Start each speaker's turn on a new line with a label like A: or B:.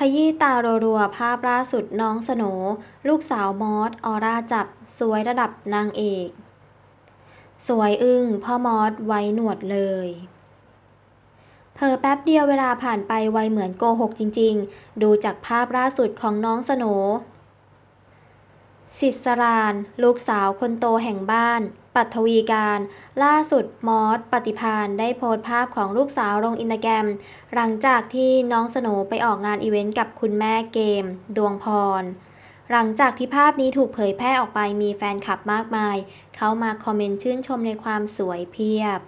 A: ขยี้ตารัวๆ ภาพล่าสุดน้องสโหนลูกสาวมอส ออร่าจับ สวยระดับนางเอก สวยอึ้งพ่อมอส ไว้หนวดเลยเผลอแป๊บเดียวเวลาผ่านไปไวเหมือนโกหกจริงๆ ดูจากภาพล่าสุดของน้องสโหนสิสราน ลูกสาวคนโตแห่งบ้าน ปัทวีการ ล่าสุดมอสปฏิพานได้โพสต์ภาพของลูกสาวลงอินสตาแกรม หลังจากที่น้องสโหนไปออกงานอีเวนต์กับคุณแม่เกม ดวงพร หลังจากที่ภาพนี้ถูกเผยแพร่ออกไปมีแฟนคลับมากมาย เข้ามาคอมเมนต์ชื่นชมในความสวยเพียบ